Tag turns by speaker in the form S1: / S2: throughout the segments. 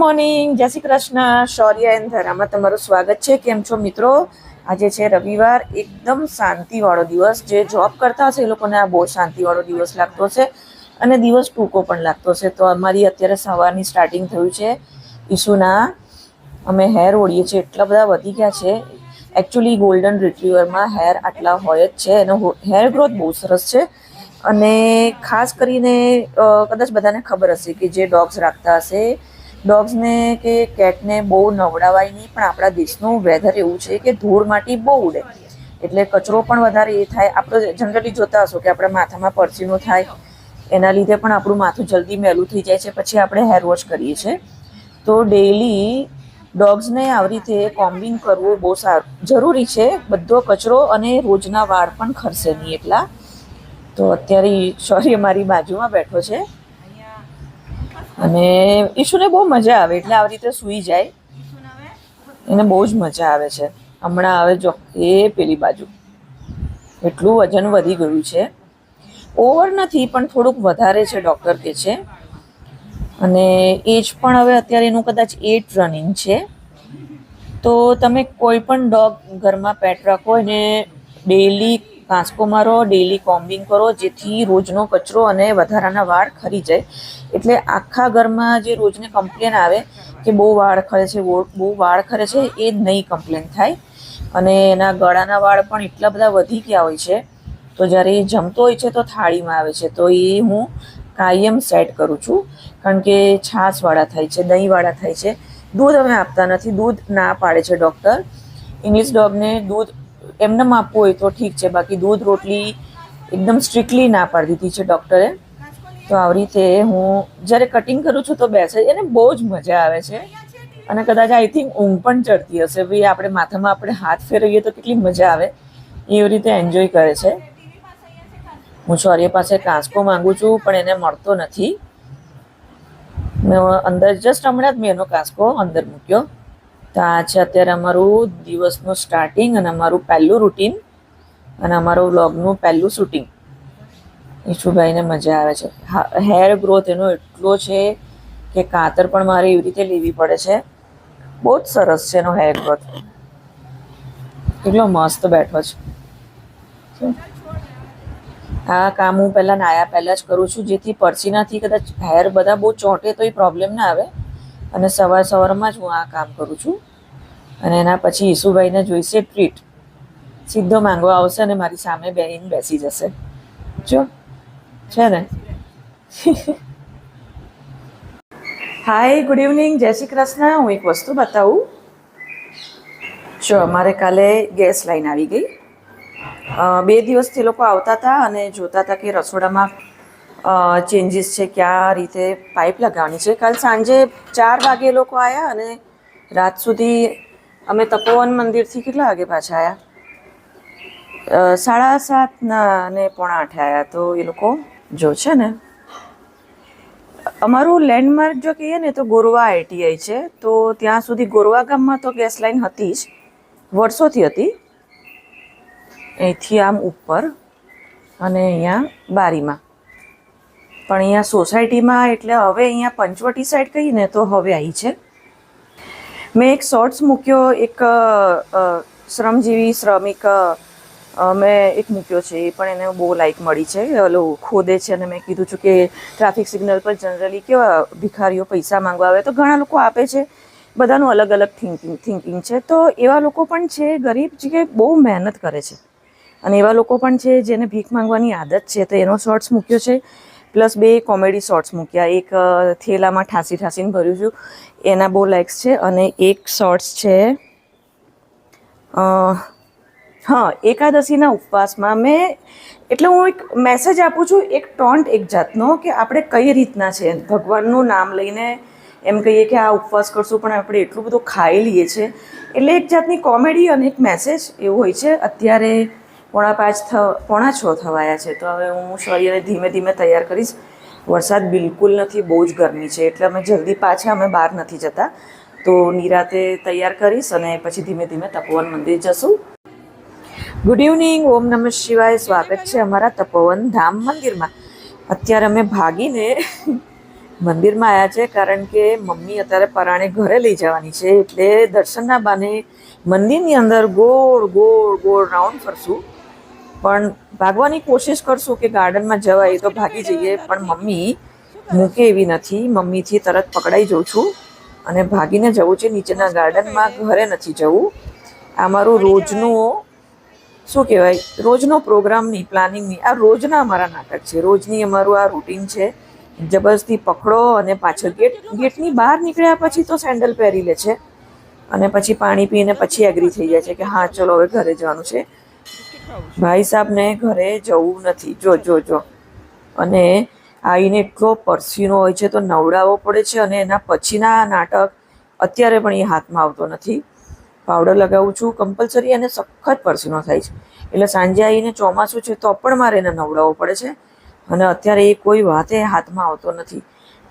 S1: Morning. જય Shri Krishna. Shaurya and ધરામાં તમારું સ્વાગત છે. કેમ છો મિત્રો? આજે છે રવિવાર. એકદમ શાંતિવાળો દિવસ. જે જોબ કરતા હશે એ લોકોને આ બહુ શાંતિવાળો દિવસ લાગતો છે અને દિવસ ટૂંકો પણ લાગતો છે તો અમારી અત્યારે સવારની સ્ટાર્ટિંગ થયું છે. ઈશુના અમે હેર ઓળીએ છીએ. એટલા બધા વધી ગયા છે. એકચ્યુઅલી ગોલ્ડન રિટ્રીવરમાં હેર આટલા હોય જ છે. એનો હેર ગ્રોથ બહુ સરસ છે. અને ખાસ કરીને કદાચ બધાને ખબર હશે કે જે ડોગ્સ રાખતા હશે ડોગ્સને કે કેટને બહુ નવડાવાય નહીં, પણ આપણા દેશનું વેધર એવું છે કે ધૂળ માટી બહુ ઉડે. એટલે કચરો પણ વધારે એ થાય. આપણે જનરલી જોતા હશો કે આપણા માથામાં પરસીનો થાય, એના લીધે પણ આપણું માથું જલ્દી મેલું થઈ જાય છે. પછી આપણે હેર વોશ કરીએ છીએ. તો ડેઈલી ડોગ્સને આવી રીતે કોમ્બિંગ કરવું બહુ સારું. જરૂરી છે બધો કચરો અને રોજના વાળ પણ ખરશે નહીં એટલા. તો અત્યારે સોરી, અમારી બાજુમાં બેઠો છે. અને ઈશુને બહુ મજા આવે એટલે આવી રીતે સૂઈ જાય. એને બહુ જ મજા આવે છે. હમણાં આવે જો, એ પેલી બાજુ. એટલું વજન વધી ગયું છે. ઓવર નથી, પણ થોડુંક વધારે છે ડૉક્ટર કે છે. અને એજ પણ હવે અત્યારે એનું કદાચ એટ રનિંગ છે. તો તમે કોઈ પણ ડોગ ઘરમાં પેટ રાખો, એને ડેઈલી કાંસકો મારો ડેઈલી કોમ્બિંગ કરો, જેથી રોજનો કચરો અને વધારાના વાળ ખરી જાય. એટલે આખા ઘરમાં જે રોજને કમ્પ્લેન આવે કે બહુ વાળ ખરે છે, બહુ બહુ વાળ ખરે છે, એ નહીં કમ્પ્લેન થાય. અને એના ગળાના વાળ પણ એટલા બધા વધી ગયા હોય છે, તો જ્યારે એ જમતો હોય છે તો થાળીમાં આવે છે. તો એ હું કાયમ સેટ કરું છું, કારણ કે છાશવાળા થાય છે, દહીંવાળા થાય છે. દૂધ અમે આપતા નથી, દૂધ ના પાડે છે ડૉક્ટર ઇંગ્લિશ ડોગને દૂધ એમને આપવું હોય તો ઠીક છે. બાકી દૂધ, રોટલી એકદમ સ્ટ્રિક્ટલી ના પાડી દીધી છે ડૉક્ટરે તો આવી રીતે હું જ્યારે કટિંગ કરું છું તો બેસે એને બહુ જ મજા આવે છે. અને કદાચ આઈ થિંક ઊંઘ પણ ચડતી હશે. ભાઈ આપણે માથામાં આપણે હાથ ફેરવીએ તો કેટલી મજા આવે. એવી રીતે એન્જોય કરે છે. હું શૌર્ય પાસે કાંસકો માંગુ છું, પણ એને મળતો નથી. મેં અંદર જસ્ટ હમણાં જ મેં એનો કાંસકો અંદર મૂક્યો. તો આ છે અત્યારે અમારું દિવસનું સ્ટાર્ટિંગ અને અમારું પહેલું રૂટીન અને અમારું વ્લોગનું પહેલું શૂટિંગ ઈશુભાઈને મજા આવે છે. હેર ગ્રોથ એનો એટલો છે કે કાતર પણ મારે એવી રીતે લેવી પડે છે. બહુ જ સરસ છે એનો હેર ગ્રોથ કેટલો મસ્ત બેઠો છે. આ કામ હું પહેલાં નાયા પહેલાં જ કરું છું, જેથી પરસીનાથી કદાચ હેર બધા બહુ ચોંટે તો એ પ્રોબ્લેમ ના આવે. અને સવાર સવારમાં જ હું આ કામ કરું છું. અને એના પછી ઈસુભાઈને જોઈશે ટ્રીટ. સીધો માંગવા આવશે અને મારી સામે બેહીને બેસી જશે. જો, છે ને? હાય ગુડ ઇવનિંગ જય શ્રી કૃષ્ણ. હું એક વસ્તુ બતાવું. જો, અમારે કાલે ગેસ લાઈન આવી ગઈ. બે દિવસથી લોકો આવતા હતા અને જોતા હતા કે રસોડામાં ચેન્જીસ છે, કયા રીતે પાઇપ લગાવવાની છે. કાલ સાંજે ચાર વાગે લોકો આવ્યા અને રાત સુધી અમે તપોવન મંદિરથી કેટલા વાગે પાછા આવ્યા સાડા સાતના અને પોણા આઠે આવ્યા તો એ લોકો જો છે ને. અમારું લેન્ડમાર્ક જો કહીએ ને તો ગોરવા આઈટીઆઈ છે, તો ત્યાં સુધી ગોરવા ગામમાં તો ગેસ લાઈન હતી જ, વર્ષોથી હતી. અહીંથી આમ ઉપર અને અહીંયા બારીમાં. પણ અહીંયા સોસાયટીમાં એટલે હવે અહીંયા પંચવટી સાઈડ કહીએ ને તો હવે આવી છે. મેં એક શોર્ટ્સ મૂક્યો, એક શ્રમજીવી શ્રમિક મેં એક મૂક્યો છે, એ પણ એને બહુ લાઇક મળી છે. ઓલો ખોદે છે અને મેં કીધું છું કે ટ્રાફિક સિગ્નલ પર જનરલી કેવા ભિખારીઓ પૈસા માંગવા આવે, તો ઘણા લોકો આપે છે. બધાનું અલગ અલગ થિંકિંગ થિંકિંગ છે. તો એવા લોકો પણ છે, ગરીબ, જે બહુ મહેનત કરે છે. અને એવા લોકો પણ છે, જેને ભીખ માંગવાની આદત છે, તો એનો શોર્ટ્સ મૂક્યો છે. પ્લસ બે કોમેડી શોર્ટ્સ મૂક્યા. એક થેલામાં ઠાંસી ઠાંસીને ભર્યું છું. એના બહુ લાઇક્સ છે અને એક શોર્ટ્સ છે હા, એકાદશીના ઉપવાસમાં મેં, એટલે હું એક મેસેજ આપું છું એક ટોન્ટ એક જાતનો કે આપણે કઈ રીતના છે? ભગવાનનું નામ લઈને એમ કહીએ કે આ ઉપવાસ કરશું, પણ આપણે એટલું બધું ખાઈ લઈએ છીએ. એટલે એક જાતની કોમેડી અને એક મેસેજ એવું હોય છે. અત્યારે પોણા પાંચ પોણા છ થવાયા છે. તો હવે હું શરીરને ધીમે ધીમે તૈયાર કરીશ. વરસાદ બિલકુલ નથી, બહુ જ ગરમી છે. એટલે અમે જલ્દી પાછા, અમે બહાર નથી જતા. તો નિરાતે તૈયાર કરીશ અને પછી ધીમે ધીમે તપોવન મંદિર જશું. ગુડ ઇવનિંગ ઓમ નમઃ શિવાય. સ્વાગત છે અમારા તપોવન ધામ મંદિરમાં. અત્યારે અમે ભાગીને મંદિરમાં આવ્યા છે કારણ કે મમ્મી અત્યારે પરાણે ઘરે લઈ જવાની છે. એટલે દર્શનના બાને મંદિરની અંદર ગોળ ગોળ ગોળ રાઉન્ડ ફરશું. પણ ભાગવાની કોશિશ કરશું કે ગાર્ડનમાં જવાય તો ભાગી જઈએ, પણ મમ્મી મૂકે એવી નથી. મમ્મીથી તરત પકડાઈ જઉં છું અને ભાગીને જવું છે નીચેના ગાર્ડનમાં. ઘરે નથી જવું. આ મારું રોજનું શું કહેવાય? રોજનો પ્રોગ્રામની પ્લાનિંગની, આ રોજના અમારા નાટક છે. રોજની અમારું આ રૂટીન છે. જબરજસ્તી પકડો અને પાછળ ગેટ, ગેટની બહાર નીકળ્યા પછી તો સેન્ડલ પહેરી લે છે અને પછી પાણી પીને પછી એગ્રી થઈ જાય છે કે હા, ચલો હવે ઘરે જવાનું છે. ભાઈ સાહેબને ઘરે જવું નથી. જો જો જો. અને આવીને એટલો પરસીનો હોય છે તો નવડાવવો પડે છે અને એના પછીના નાટક અત્યારે પણ એ હાથમાં આવતો નથી. પાવડર લગાવું છું કમ્પલસરી અને સખત પરસીનો થાય છે. એટલે સાંજે આવીને ચોમાસું છે તો પણ મારે એને નવડાવવો પડે છે. અને અત્યારે એ કોઈ વાતે હાથમાં આવતો નથી.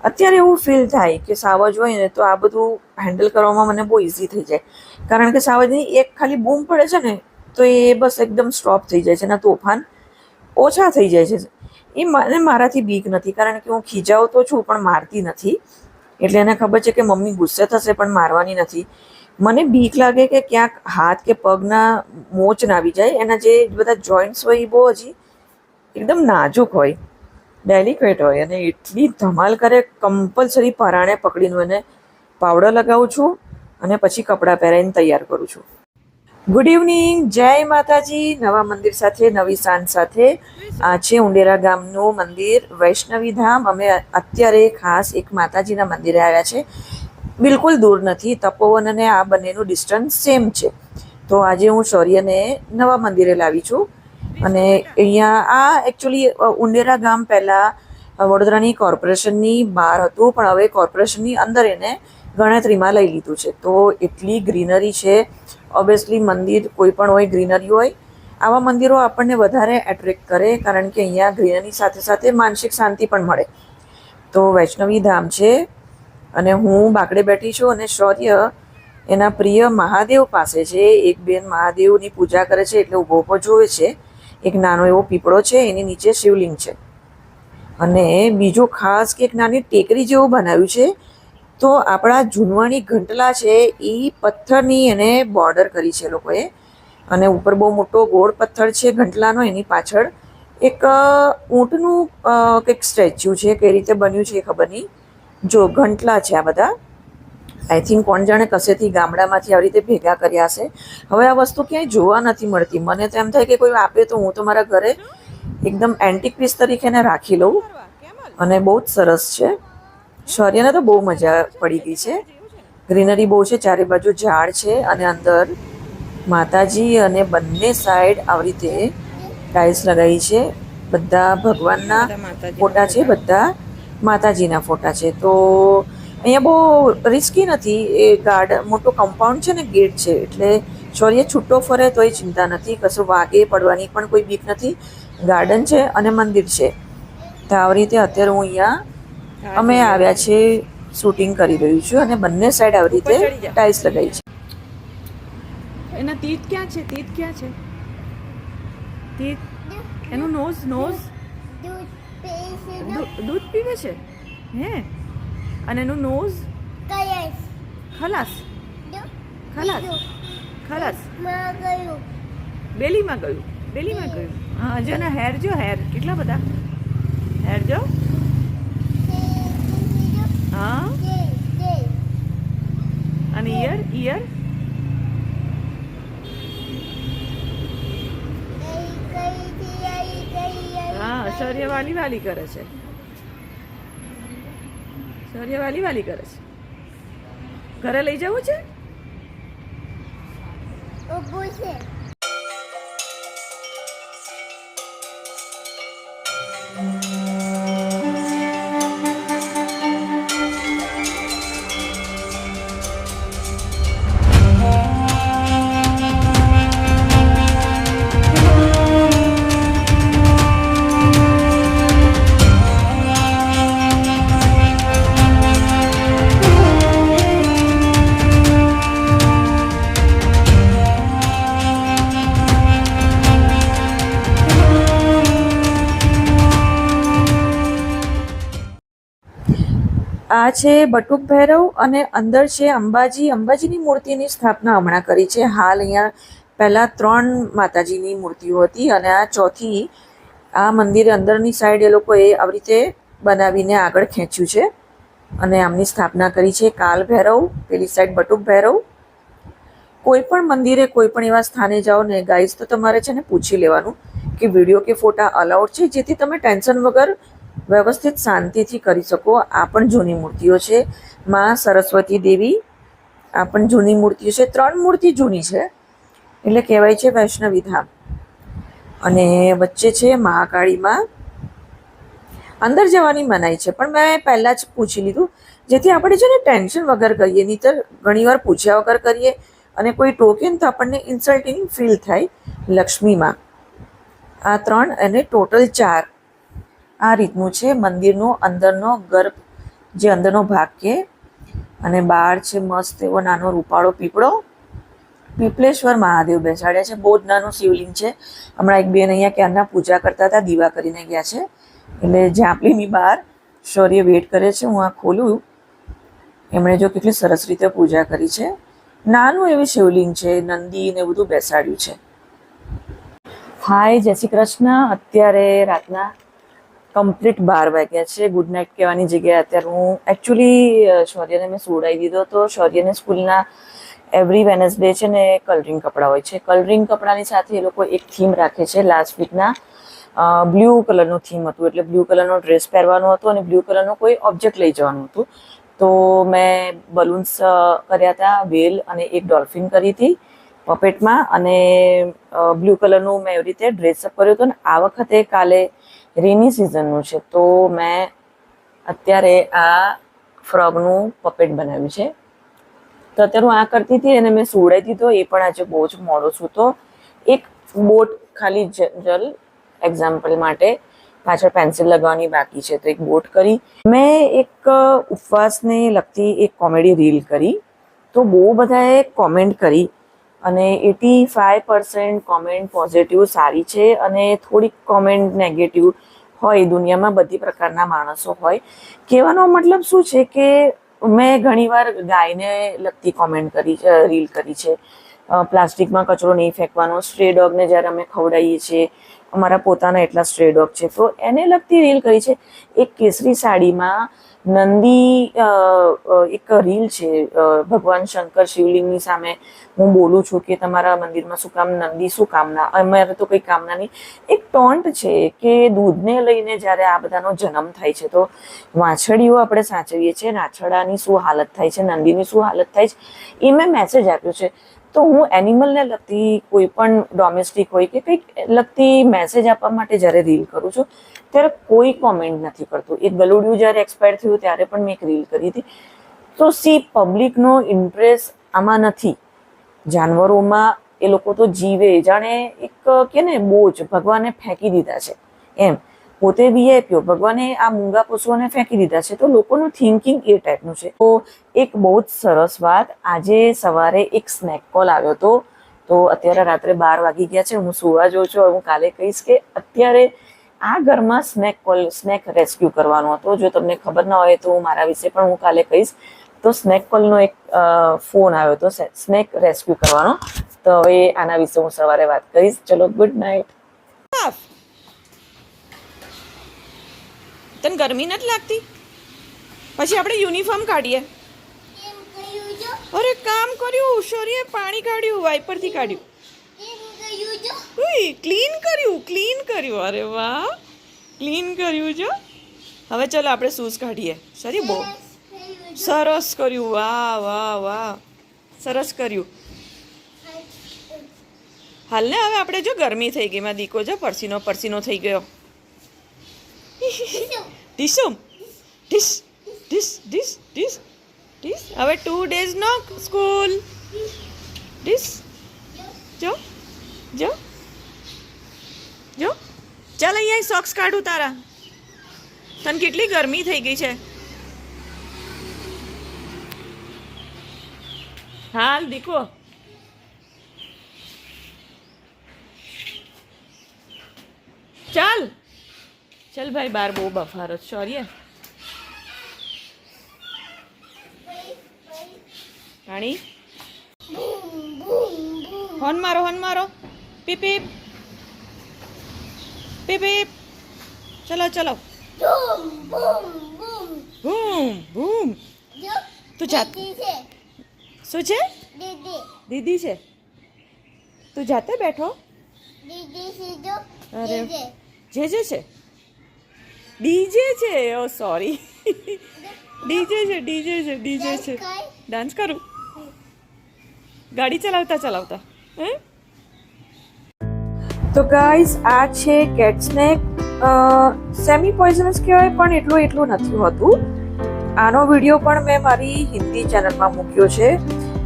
S1: અત્યારે એવું ફીલ થાય કે સાવજ હોય ને તો આ બધું હેન્ડલ કરવામાં મને બહુ ઇઝી થઈ જાય. કારણ કે સાવજની એક ખાલી બૂમ પડે છે ને તો એ બસ એકદમ સ્ટોપ થઈ જાય છે એના તોફાન ઓછા થઈ જાય છે. એ મને મારાથી બીક નથી, કારણ કે હું ખીજાવ તો છું, પણ મારતી નથી. એટલે એને ખબર છે કે મમ્મી ગુસ્સે થશે, પણ મારવાની નથી. મને બીક લાગે કે ક્યાંક હાથ કે પગના મોચ ના આવી જાય, એના જે બધા જોઈન્ટ્સ હોય એ બહુ હજી એકદમ નાજુક હોય ડેલિકેટ હોય, અને એટલી ધમાલ કરે કમ્પલસરી પરાણે પકડીને એને પાવડર લગાવું છું, અને પછી કપડાં પહેરાવીને તૈયાર કરું છું. ગુડ ઇવનિંગ જય માતાજી. નવા મંદિર સાથે, નવી સાંજ સાથે. આ છે ઉંડેરા ગામનું મંદિર, વૈષ્ણવી ધામ. અમે અત્યારે ખાસ એક માતાજીના મંદિરે આવ્યા છે. બિલકુલ દૂર નથી. તપોવન અને આ બંનેનું ડિસ્ટન્સ સેમ છે. તો આજે હું શૌર્યને નવા મંદિરે લાવી છું. અને અહીંયા આ એકચ્યુઅલી ઉંડેરા ગામ પહેલાં વડોદરાની કોર્પોરેશનની બહાર હતું. પણ હવે કોર્પોરેશનની અંદર એને ગણતરીમાં લઈ લીધું છે. તો એટલી ગ્રીનરી છે. ઓબ્વિયસલી મંદિર કોઈ પણ હોય ગ્રીનરી હોય, આવા મંદિરો આપણને વધારે એટ્રેક્ટ કરે કારણ કે અહીંયા ગ્રીનરી સાથે સાથે માનસિક શાંતિ પણ મળે. તો વૈષ્ણવી ધામ છે અને હું બાકડે બેઠી છું અને શૌર્ય એના પ્રિય મહાદેવ પાસે છે. એક બેન મહાદેવની પૂજા કરે છે એટલે ઊભો ઊભો જોવે છે. એક નાનો એવો પીપળો છે, એની નીચે શિવલિંગ છે. અને બીજું ખાસ કે એક નાની ટેકરી જેવું બનાવ્યું છે તો આપણા જૂનવાણી ઘંટલા છે એ પથ્થરની એને બોર્ડર કરી છે લોકોએ. અને ઉપર બહુ મોટો ગોળ પથ્થર છે ઘંટલાનો, એની પાછળ એક ઊંટનું કંઈક સ્ટેચ્યુ છે, કઈ રીતે બન્યું છે એ ખબર નહીં. જો ઘંટલા છે આ બધા. આઈ થિંક કોણ જાણે કસેથી ગામડામાંથી આવી રીતે ભેગા કર્યા હશે. હવે આ વસ્તુ ક્યાંય જોવા નથી મળતી. મને તો એમ થાય કે કોઈ આપે તો હું તો મારા ઘરે એકદમ એન્ટિક પીસ તરીકે એને રાખી લઉં. અને બહુ જ સરસ છે. શૌર્યને તો બહુ મજા પડી ગઈ છે. ગ્રીનરી બહુ છે ચારે બાજુ ઝાડ છે અને અંદર માતાજી અને બંને સાઈડ આવી રીતે ટાઇલ્સ લગાવી છે. બધા ભગવાનના ફોટા છે બધા માતાજીના ફોટા છે. તો અહીંયા બહુ રિસ્કી નથી એ ગાર્ડ મોટો કમ્પાઉન્ડ છે ને ગેટ છે. એટલે શૌર્ય છૂટો ફરે તોય ચિંતા નથી કશું વાગે પડવાની પણ કોઈ બીક નથી. ગાર્ડન છે અને મંદિર છે. તો આવી રીતે અત્યારે હું અહીંયા અમે આવ્યા છે શૂટિંગ કરી રહ્યું છું અને બંને સાઈડ આવી રીતે ટાઇલ્સ લગાવી છે.
S2: એના તીત ક્યાં છે? તીત ક્યાં છે? તીત એનું નોઝ નોઝ
S3: દૂધ
S2: પીવે છે? હે? અને એનું નોઝ ખલાસ. ખલાસ. ખલાસ. બેલીમાં ગયું. બેલીમાં ગયું. હા જો એના હેર જો હેર કેટલા બધા? હેર જો. હા? અને ઈયર ઈયર હા શૌર્ય વાલી વાલી કરે છે. શૌર્ય વાલી વાલી કરે છે. ઘરે લઈ જવું છે.
S1: આ છે બટુક ભૈરવ અને અંદર છે અંબાજી. અંબાજીની મૂર્તિની સ્થાપના હમણાં કરી છે. હાલ અહીંયા પહેલાં ત્રણ માતાજીની મૂર્તિઓ હતી અને આ ચોથી આ મંદિર અંદરની સાઈડ એ લોકોએ આવી રીતે બનાવીને આગળ ખેંચ્યું છે અને આમની સ્થાપના કરી છે કાલ ભૈરવ, પેલી સાઈડ બટુક ભૈરવ. કોઈ પણ મંદિરે કોઈ પણ એવા સ્થાને જાઓ ને ગાઈઝ તો તમારે છે ને પૂછી લેવાનું કે વીડિયો કે ફોટા અલાઉડ છે, જેથી તમે ટેન્શન વગર વ્યવસ્થિત શાંતિથી કરી શકો. આ પણ જૂની મૂર્તિઓ છે. માં સરસ્વતી દેવી, આ પણ જૂની મૂર્તિઓ છે. ત્રણ મૂર્તિ જૂની છે. એટલે કહેવાય છે વૈષ્ણવી ધામ. અને વચ્ચે છે મહાકાળીમાં. અંદર જવાની મનાઈ છે. પણ મેં પહેલાં જ પૂછી લીધું. જેથી આપણે છે ને ટેન્શન વગર કરીએ નહીંતર ઘણીવાર પૂછ્યા વગર કરીએ. અને કોઈ ટોકે તો આપણને ઇન્સલ્ટિંગ ફીલ થાય, લક્ષ્મીમાં. આ ત્રણ અને ટોટલ ચાર. આ રીતનું છે મંદિરનો અંદરનો ગર્ભ, જે અંદરનો ભાગ કે. અને બહાર છે મસ્ત એવો નાનો રૂપાળો પીપળો. પીપળેશ્વર મહાદેવ બેસાડ્યા છે. બહુ જ નાનું શિવલિંગ છે. હમણાં એક બેન અહીંયા ક્યારના પૂજા કરતા હતા, દીવા કરીને ગયા છે. એટલે ઝાંપલીની બહાર શૌર્ય વેટ કરે છે. હું આ ખોલું. એમણે જો કેટલી સરસ રીતે પૂજા કરી છે. નાનું એવું શિવલિંગ છે, નંદી ને બધું બેસાડ્યું છે. હાય, જય શ્રી કૃષ્ણ. અત્યારે રાતના કમ્પ્લીટ બાર વાગ્યા છે. ગુડ નાઇટ કહેવાની જગ્યાએ અત્યારે હું એકચ્યુઅલી શૌર્યને મેં સુવડાવી દીધો તો શૌર્યને સ્કૂલના એવરી વેનસડે છે ને કલરિંગ કપડાં હોય છે. કલરિંગ કપડાની સાથે એ લોકો એક થીમ રાખે છે લાસ્ટ વીકના બ્લુ કલરનું થીમ હતું એટલે બ્લુ કલરનો ડ્રેસ પહેરવાનો હતો અને બ્લુ કલરનો કોઈ ઓબ્જેક્ટ લઈ જવાનું હતું. તો મેં બલૂન્સ કર્યા હતા, વેલ અને એક ડોલ્ફિન કરી હતી પપેટમાં અને બ્લુ કલરનું મેં એવી રીતે ડ્રેસઅપ કર્યો હતો ને આ વખતે કાલે રેની સિઝનનું છે. તો મેં અત્યારે આ ફ્રોગનું પપેટ બનાવ્યું છે. તો અત્યારે હું આ કરતી હતી અને મેં સુવડાવી દીધો. એ પણ આજે બહુ જ મોડો છું તો એક બોટ ખાલી જનરલ એક્ઝામ્પલ માટે પાછળ પેન્સિલ લગાવવાની બાકી છે. તો એક બોટ કરી. મેં એક ઉપવાસને લગતી એક કોમેડી રીલ કરી. તો બહુ બધાએ કોમેન્ટ કરી. અને eighty five percent comment positive સારી છે અને થોડીક કોમેન્ટ નેગેટિવ હોય દુનિયામાં બધી પ્રકારના માણસો હોય. કહેવાનો મતલબ શું છે કે મેં ઘણીવાર ગાયને લગતી કોમેન્ટ કરી રીલ કરી છે. પ્લાસ્ટિકમાં કચરો નહીં ફેંકવાનો સ્ટ્રે ડોગને જ્યારે અમે ખવડાવીએ છીએ, અમારા પોતાના એટલા સ્ટ્રે ડોગ છે. તો એને લગતી રીલ કરી છે. એક કેસરી સાડીમાં નંદી એક રીલ છે ભગવાન શંકર શિવલિંગની સામે. હું બોલું છું કે તમારા મંદિરમાં શું કામ, નંદી શું કામના? અમારે તો કંઈ કામના નહીં. એક ટોન્ટ છે કે દૂધને લઈને જ્યારે આ બધાનો જન્મ થાય છે, તો વાછડીઓ આપણે સાચવીએ છીએ, નાછડાની શું હાલત થાય છે, નંદીની શું હાલત થાય છે, એ મેં મેસેજ આપ્યો છે. તો હું એનિમલને લગતી કોઈ પણ ડોમેસ્ટિક હોય કે કંઈક લગતી મેસેજ આપવા માટે જ્યારે રીલ કરું છું, ત્યારે કોઈ કોમેન્ટ નથી કરતું. એક ગલુડિયું જ્યારે એક્સપાયર થયું ત્યારે પણ મેં એક રીલ કરી હતી. તો સી પબ્લિકનો ઇન્ટરેસ્ટ આમાં નથી. જાનવરોમાં એ લોકો તો જીવે. જાણે એક કે ને બોજ ભગવાને ફેંકી દીધા છે. એમ. પોતે વીઆઈપીઓ ભગવાને આ મૂંગા પશુઓને ફેંકી દીધા છે. તો લોકોનું થિંકિંગ એ ટાઈપનું છે. તો એક બહુ જ સરસ વાત. આજે સવારે એક સ્નેક કોલ આવ્યો હતો. તો અત્યારે રાત્રે બાર વાગી ગયા છે. હું સુવા જોઉં છું. હું કાલે કહીશ કે અત્યારે આ ઘરમાં સ્નેક કોલ સ્નેક રેસ્ક્યુ કરવાનો હતો. જો તમને ખબર ના હોય તો મારા વિશે પણ હું કાલે કહીશ. તો સ્નેક કોલનો એક ફોન આવ્યો હતો. સ્નેક રેસ્ક્યુ કરવાનો. તો હવે આના વિશે હું સવારે વાત કરીશ. ચલો ગુડ નાઇટ
S2: તને ગરમી નથી લાગતી? પછી આપણે યુનિફોર્મ કાઢીએ. અરે કામ કર્યું શોરીએ પાણી કાઢ્યું વાઇપરથી કાઢ્યું. ક્લીન કર્યું ક્લીન કર્યું. અરે વાહ ક્લીન કર્યું જો. હવે ચલો આપણે શૂઝ કાઢીએ. સરી બહુ સરસ કર્યું વાહ વાહ વાહ. સરસ કર્યું. હાલ ને હવે આપણે જો ગરમી થઈ ગઈ માં દીકો જો પરસીનો પરસીનો થઈ ગયો. ટીસુમ ટીસ ટીસ ટીશ ટીસ ટીસ હવે ટુ ડેઝ નો સ્કૂલ ટીશ જો જો જો. ચાલ અહીંયા સોક્સ કાઢું તારા. તને કેટલી ગરમી થઈ ગઈ છે. હાલ દીકો ચાલ. ચાલ ભાઈ બાર બહુ બફારો સોરી પાણી હોન મારો હોન મારો. પીપીપ પીપ. પીપ પીપ. ચલો ચલો. બૂમ બૂમ તું જાત. શું છે?
S3: દીદી
S2: છે. તું જાતે બેઠો? અરે. જે જે છે. ડીજે છે? ઓ સોરી ડીજે છે ડીજે છે ડીજે છે. ડાન્સ કરું. ગાડી ચલાવતા ચલાવતા. હે?
S1: તો ગાઈઝ આ છે કેટ સ્નેક સેમી પોઈઝનસ કહેવાય પણ એટલું એટલું નથી હોતું. આનો વીડિયો પણ મેં મારી હિન્દી ચેનલમાં મૂક્યો છે.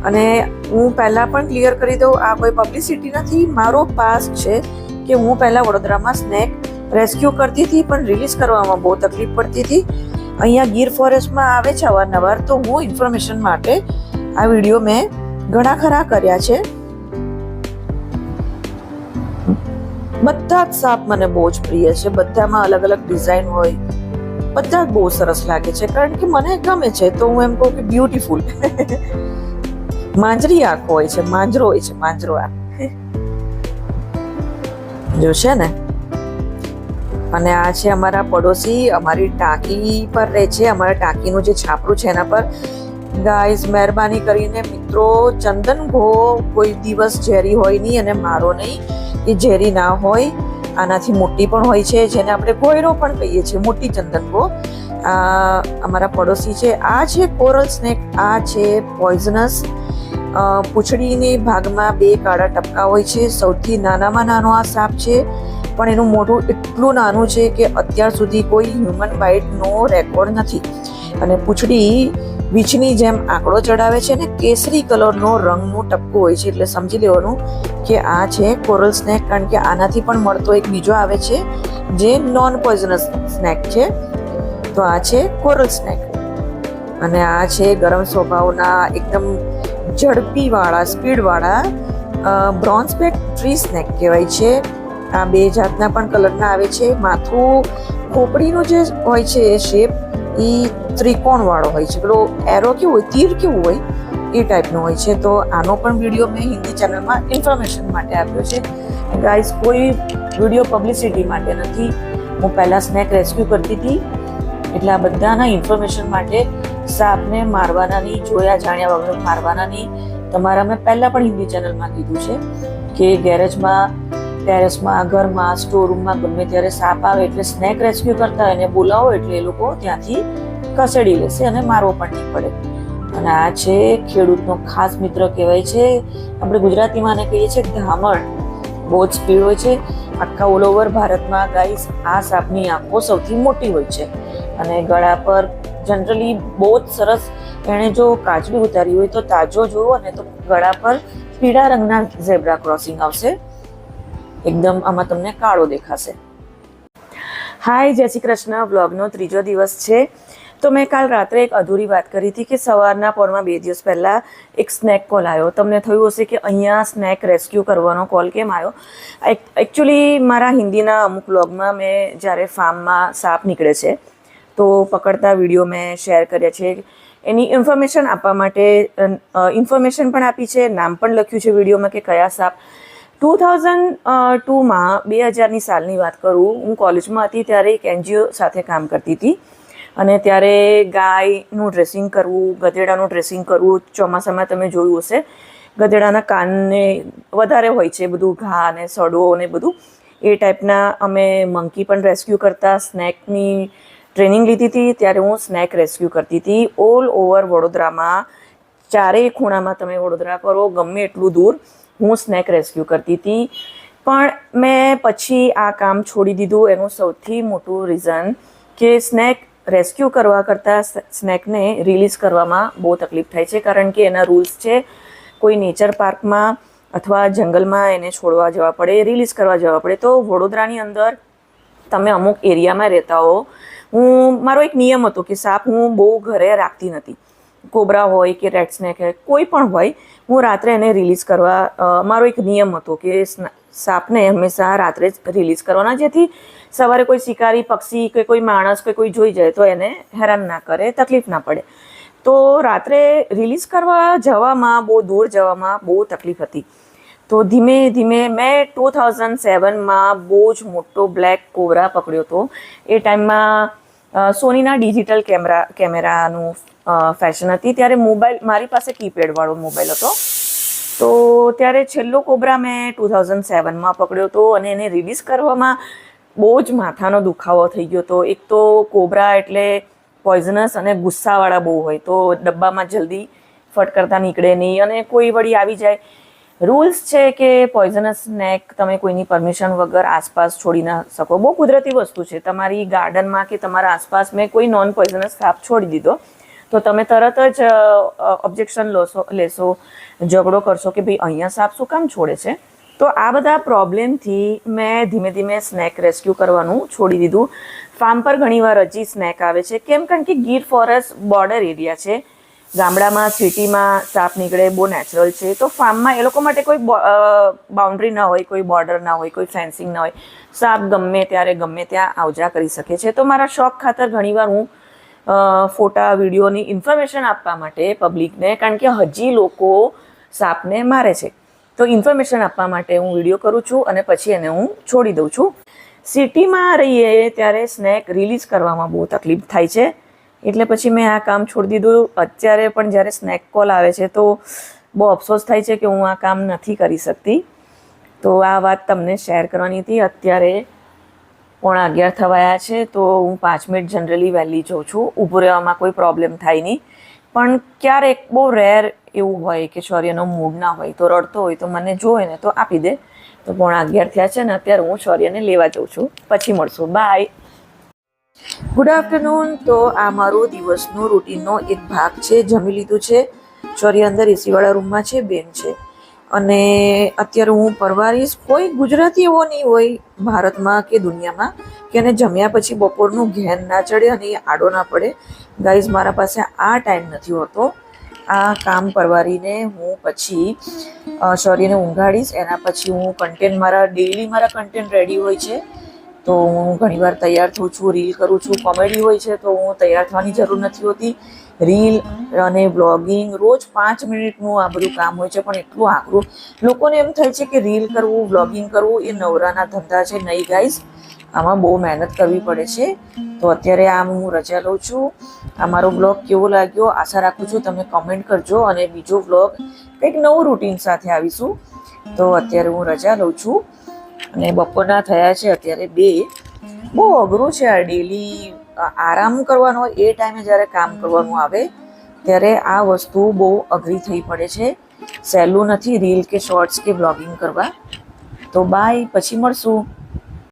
S1: અને હું પહેલાં પણ ક્લિયર કરી દઉં આ કોઈ પબ્લિસિટી નથી. મારો પાસ છે કે હું પહેલાં વડોદરામાં સ્નેક રેસ્ક્યુ કરતી હતી, પણ રિલીઝ કરવામાં બહુ તકલીફ પડતી હતી. અહીંયા ગીર ફોરેસ્ટમાં આવે છે અવારનવાર, તો હું ઇન્ફોર્મેશન માટે આ વીડિયો મેં ઘણા ખરા કર્યા છે. બધા જ સાપ મને બહુ જ પ્રિય છે. બધામાં અલગ અલગ ડિઝાઇન હોય. બધા જ બહુ સરસ લાગે છે. કારણ કે મને ગમે છે, તો હું એમ કહું કે બ્યુટીફુલ માંજરી આંખ હોય છે, માંજરો હોય છે, માંજરો આંખ. જો છે ને અને આ છે અમારા પડોશી, અમારી ટાંકી પર રહે છે. અમારા ટાંકીનું જે છાપરું છે એના પર. ગાઈઝ મહેરબાની કરીને મિત્રો, ચંદન ઘો કોઈ દિવસ ઝેરી હોય નહીં અને મારો નહીં એ ઝેરી ના હોય. આનાથી મોટી પણ હોય છે, જેને આપણે કોયરો પણ કહીએ છીએ, મોટી ચંદન ઘો. અમારા પડોશી છે. આ છે કોરલ સ્નેક, આ છે પોઈઝનસ. પૂંછડીની ભાગમાં બે કાળા ટપકા હોય છે. સૌથી નાનામાં નાનો આ સાપ છે. પણ એનું મોઢું એટલું નાનું છે કે અત્યાર સુધી કોઈ હ્યુમન બાઇટનો રેકોર્ડ નથી. અને પૂંછડી વીછની જેમ આંકડો ચડાવે છે ને કેસરી કલરનો રંગનું ટપકું હોય છે એટલે સમજી લેવાનું કે આ છે કોરલ સ્નેક કારણ કે આનાથી પણ મળતો એક બીજો આવે છે જે નોન પોઈઝનસ સ્નેક છે. તો આ છે કોરલ સ્નેક અને આ છે ગરમ સ્વભાવના એકદમ ઝડપીવાળા સ્પીડવાળા બ્રોન્ઝ બેક ટ્રી સ્નેક કહેવાય છે. આ બે જાતના પણ કલરના આવે છે. માથું ખોપડીનો જે હોય છે એ શેપ એ ત્રિકોણવાળો હોય છે. પેલો એરો કેવું હોય, તીર કેવું હોય, એ ટાઈપનો હોય છે. તો આનો પણ વીડિયો મેં હિન્દી ચેનલમાં ઇન્ફોર્મેશન માટે આપ્યો છે. ગાઈઝ કોઈ વીડિયો પબ્લિસિટી માટે નથી. હું પહેલાં સ્નેક રેસ્ક્યુ કરતી હતી. એટલે આ બધાના ઇન્ફોર્મેશન માટે સાપને મારવાના નહીં, જોયા, જાણ્યા વગર મારવાના નહીં. તમારા મેં પહેલાં પણ હિન્દી ચેનલમાં કીધું છે કે ગેરેજમાં ટેરેસમાં ઘરમાં સ્ટોર રૂમમાં ગમે ત્યારે સાપ આવે એટલે સ્નેક રેસ્ક્યુ કરતા એને બોલાવો એટલે એ લોકો ત્યાંથી ખસેડી લેશે અને મારવો પણ નહીં પડે. અને આ છે ખેડૂતનો ખાસ મિત્ર કહેવાય છે. આપણે ગુજરાતીમાં આને કહીએ છીએ ધામણ બહુ જ સ્પીડ હોય છે. આખા ઓલ ઓવર ભારતમાં ગાઈસ આ સાપની આંખો સૌથી મોટી હોય છે. અને ગળા પર જનરલી બહુ જ સરસ એણે જો કાચબી ઉતારી હોય તો તાજો જોવો ને તો ગળા પર પીળા રંગના ઝેબ્રા ક્રોસિંગ આવશે. એકદમ આમાં તમને કાળો દેખાશે. હાય જય શ્રી કૃષ્ણ. વ્લોગનો ત્રીજો દિવસ છે. તો મેં કાલ રાત્રે એક અધૂરી વાત કરી હતી કે સવારના પોરમાં બે દિવસ પહેલાં એક સ્નેક કોલ આવ્યો. તમને થયું હશે કે અહીંયા સ્નેક રેસ્ક્યુ કરવાનો કોલ કેમ આવ્યો? એકચ્યુઅલી મારા હિન્દીના અમુક વ્લોગમાં મેં જ્યારે ફાર્મમાં સાપ નીકળે છે, તો પકડતા વીડિયો મેં શેર કર્યા છે. એની ઇન્ફોર્મેશન આપવા માટે ઇન્ફોર્મેશન પણ આપી છે, નામ પણ લખ્યું છે વિડીયોમાં કે કયા સાપ ટુ થાઉઝન્ડ ટુમાં, બે હજારની સાલની વાત કરું, હું કોલેજમાં હતી ત્યારે એક એનજીઓ સાથે કામ કરતી હતી. અને ત્યારે ગાયનું ડ્રેસિંગ કરવું, ગધેડાનું ડ્રેસિંગ કરવું, ચોમાસામાં તમે જોયું હશે, ગધેડાના કાનને વધારે હોય છે, બધું ઘા અને સડો ને બધું. એ ટાઈપના અમે મંકી પણ રેસ્ક્યુ કરતા, સ્નેકની ટ્રેનિંગ લીધી હતી, ત્યારે હું સ્નેક રેસ્ક્યુ કરતી હતી. ઓલ ઓવર વડોદરામાં, ચારેય ખૂણામાં તમે વડોદરા કરો ગમે એટલું દૂર. હું સ્નેક રેસ્ક્યુ કરતી હતી. પણ મેં પછી આ કામ છોડી દીધું. એનું સૌથી મોટું રીઝન કે સ્નેક રેસ્ક્યુ કરવા કરતાં સ્નેકને રિલીઝ કરવામાં બહુ તકલીફ થાય છે. કારણ કે એના રૂલ્સ છે, કોઈ નેચર પાર્કમાં અથવા જંગલમાં એને છોડવા જવા પડે રિલીઝ કરવા જવા પડે. તો વડોદરાની અંદર તમે અમુક એરિયામાં રહેતા હો. હું, મારો એક નિયમ હતો કે સાપ હું બહુ ઘરે રાખતી નથી. કોબરા હોય કે રેડ સ્નેક હોય, કોઈ પણ હોય, હું રાત્રે એને રિલીઝ કરવા મારો એક નિયમ હતો કે સાપને હંમેશા રાત્રે જ રિલીઝ કરવાના. જેથી સવારે કોઈ શિકારી, પક્ષી કે કોઈ માણસ કે કોઈ જોઈ જાય તો એને હેરાન ના કરે, તકલીફ ના પડે. તો રાત્રે રિલીઝ કરવા જવામાં, બહુ દૂર જવામાં બહુ તકલીફ હતી. તો ધીમે ધીમે મેં ટુ થાઉઝન્ડ સેવનમાં બહુ જ મોટો બ્લેક કોબરા પકડ્યો હતો. એ ટાઈમમાં સોનીના ડિજિટલ કેમેરા, કેમેરાનું ફેશન હતી. ત્યારે મોબાઈલ, મારી પાસે કીપેડવાળો મોબાઈલ હતો. તો ત્યારે છેલ્લો કોબરા મેં ટુ થાઉઝન્ડ સેવનમાં પકડ્યો હતો અને એને રિલીઝ કરવામાં બહુ જ માથાનો દુખાવો થઈ ગયો હતો. એક તો કોબરા એટલે પોઈઝનસ અને ગુસ્સાવાળા બહુ હોય તો ડબ્બામાં જલ્દી ફટકરતા નીકળે નહીં અને કોઈ વળી આવી જાય રૂલ્સ છે કે પોઈઝનસ સ્નેક તમે કોઈની પરમિશન વગર આસપાસ છોડી ના શકો. બહુ કુદરતી વસ્તુ છે. તમારી ગાર્ડનમાં કે તમારા આસપાસ મેં કોઈ નોન પોઈઝનસ સાપ છોડી દીધો, તો તમે તરત જ ઓબ્જેક્શન લોશો લેશો, ઝઘડો કરશો કે ભાઈ અહીંયા સાપ શું કામ છોડે છે? તો આ બધા પ્રોબ્લેમથી મેં ધીમે ધીમે સ્નેક રેસ્ક્યુ કરવાનું છોડી દીધું. ફાર્મ પર ઘણીવાર હજી સ્નેક આવે છે. કેમ કારણ કે ગીર ફોરેસ્ટ બોર્ડર એરિયા છે. ગામડામાં, સિટીમાં સાપ નીકળે, બહુ નેચરલ છે. તો ફાર્મમાં એ લોકો માટે કોઈ બાઉન્ડ્રી ના હોય, કોઈ બોર્ડર ના હોય, કોઈ ફેન્સિંગ ના હોય. સાપ ગમે ત્યારે, ગમે ત્યાં આવજા કરી શકે છે. તો મારા શોખ ખાતર ઘણીવાર હું ફોટા, વિડીયોની ઇન્ફોર્મેશન આપવા માટે પબ્લિકને કારણ કે હજી લોકો સાપને મારે છે. તો ઇન્ફોર્મેશન આપવા માટે હું વીડિયો કરું છું અને પછી એને હું છોડી દઉં છું. સિટીમાં રહીએ ત્યારે સ્નેક રિલીઝ કરવામાં બહુ તકલીફ થાય છે. એટલે પછી મેં આ કામ છોડી દીધું. અત્યારે પણ જ્યારે સ્નેક કોલ આવે છે તો બહુ અફસોસ થાય છે કે હું આ કામ નથી કરી શકતી. તો આ વાત તમને શેર કરવાની હતી. અત્યારે પોણા અગિયાર થવાયા છે તો હું પાંચ મિનિટ જનરલી વહેલી જોઉં છું. ઊભું રહેવામાં કોઈ પ્રોબ્લેમ થાય નહીં. પણ ક્યારેક બહુ રેર એવું હોય કે શૌર્યનો મૂડ ના હોય, તો રડતો હોય, તો મને જોવે ને તો આપી દે. તો પોણા અગિયાર થયા છે ને અત્યારે હું શૌર્યને લેવા જાઉં છું. પછી મળશું. બાય ગુડ આફ્ટરનૂન તો આ મારો દિવસનો રૂટીનનો એક ભાગ છે. જમી લીધું છે. સોરી અંદર એસીવાળા રૂમમાં છે. બેન છે. અને અત્યારે હું પરવારીશ. કોઈ ગુજરાતી એવો નહીં હોય ભારતમાં કે દુનિયામાં કે એને જમ્યા પછી બપોરનું ઘેન ના ચડે અને એ આડો ના પડે. ગાઈઝ મારા પાસે આ ટાઈમ નથી હોતો. આ કામ પરવારીને હું પછી સોરીને ઊંઘાડીશ. એના પછી હું કન્ટેન્ટ મારા ડેઈલી મારા કન્ટેન્ટ રેડી હોય છે. તો હું ઘણીવાર તૈયાર થઉં છું, રીલ કરું છું, કોમેડી હોય છે તો હું તૈયાર થવાની જરૂર નથી હોતી. રીલ અને બ્લોગિંગ રોજ પાંચ મિનિટનું આ બધું કામ હોય છે, પણ એટલું આકરું. લોકોને એમ થાય છે કે રીલ કરવું, બ્લોગિંગ કરવું એ નવરાના ધંધા છે નહીં ગાઈઝ. આમાં બહુ મહેનત કરવી પડે છે. તો અત્યારે આમ હું રજા લઉં છું. આ મારો બ્લોગ કેવો લાગ્યો આશા રાખું છું તમે કમેન્ટ કરજો અને બીજો બ્લોગ કંઈક નવું રૂટીન સાથે આવીશું. તો અત્યારે હું રજા લઉં છું. અને બપોરના થયા છે અત્યારે બે. બહુ અઘરું છે આ ડેલી આરામ કરવાનો એ ટાઈમે જ્યારે કામ કરવાનું આવે, ત્યારે આ વસ્તુ બહુ અઘરી થઈ પડે છે. સહેલું નથી, રીલ કે શોર્ટ્સ કે બ્લોગિંગ કરવા. તો બાય, પછી મળશું.